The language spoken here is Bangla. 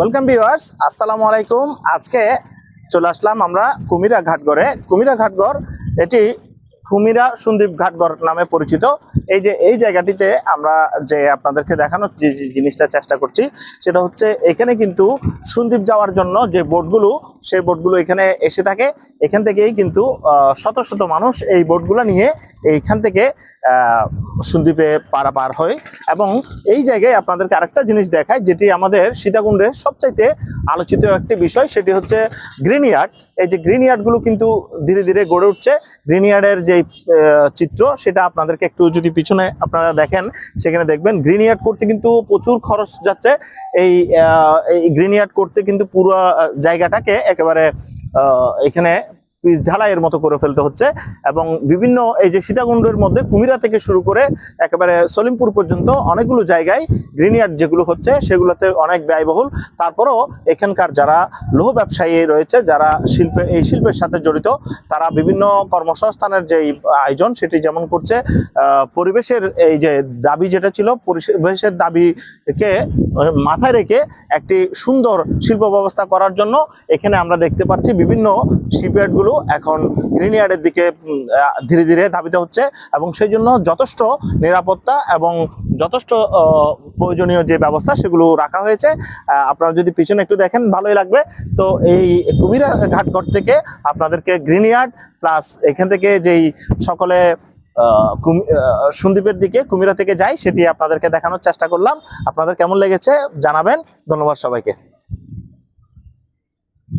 ওয়েলকাম ভিউয়ার্স আসসালামু আলাইকুম। আজকে চলে আসলাম আমরা কুমিরা ঘাটগড়ে কুমিরা ঘাটগড় এটি কুমিরা সন্দীপ ঘাটগড় নামে পরিচিত। এই যে, এই জায়গাটিতে আমরা যে আপনাদেরকে দেখানোর যে জিনিসটা চেষ্টা করছি, সেটা হচ্ছে এখানে কিন্তু সন্দীপ যাওয়ার জন্য যে বোটগুলো, সেই বোটগুলো এখানে এসে থাকে। এখান থেকেই কিন্তু শত শত মানুষ এই বোটগুলো নিয়ে এইখান থেকে সন্দীপে পারাপার হয়। এবং এই জায়গায় আপনাদেরকে আরেকটা জিনিস দেখায়, যেটি আমাদের সীতাকুণ্ডের সবচাইতে আলোচিত একটি বিষয়, সেটি হচ্ছে গ্রিন ইয়ার্ড। এই যে গ্রিন ইয়ার্ডগুলো কিন্তু ধীরে ধীরে গড়ে উঠছে। গ্রিন ইয়ার্ডের যে আহ, চিত্র সেটা আপনাদেরকে একটু যদি পিছনে আপনারা দেখেন সেখানে দেখবেন গ্রিন ইয়ার্ড করতে কিন্তু প্রচুর খরচ যাচ্ছে। এই এই গ্রিন ইয়ার্ড করতে কিন্তু পুরো জায়গাটাকে একেবারে এখানে পিচ ঢালাইয়ের মতো করে ফেলতে হচ্ছে এবং বিভিন্ন এই যে সীতাকুণ্ডের মধ্যে কুমিরা থেকে শুরু করে একেবারে সলিমপুর পর্যন্ত অনেকগুলো জায়গায় গ্রিনিয়ার্ড যেগুলো হচ্ছে সেগুলোতে অনেক ব্যয়বহুল। তারপরও এখানকার যারা লৌহ ব্যবসায়ী রয়েছে, যারা শিল্পে এই শিল্পের সাথে জড়িত, তারা বিভিন্ন কর্মসংস্থানের যে আয়োজন সেটি যেমন করছে পরিবেশের এই যে দাবি যেটা ছিল, পরিবেশের দাবিকে মাথায় রেখে একটি সুন্দর শিল্প ব্যবস্থা করার জন্য এখানে আমরা দেখতে পাচ্ছি বিভিন্ন শিপইয়ার্ডগুলো এখন গ্রিনিয়ার্ডের দিকে ধীরে ধীরে ধাবিত হচ্ছে এবং সেই জন্য যথেষ্ট নিরাপত্তা এবং যথেষ্ট প্রয়োজনীয় যে ব্যবস্থা সেগুলো রাখা হয়েছে। আপনারা যদি পিছনে একটু দেখেন, ভালোই লাগবে। তো এই কুমিরা ঘাটঘর থেকে আপনাদেরকে গ্রিন ইয়ার্ড প্লাস এখান থেকে যেই সকলে সন্দ্বীপের দিকে কুমিরা থেকে যাই সেটি আপনাদেরকে দেখানোর চেষ্টা করলাম। আপনাদের কেমন লেগেছে জানাবেন। ধন্যবাদ সবাইকে।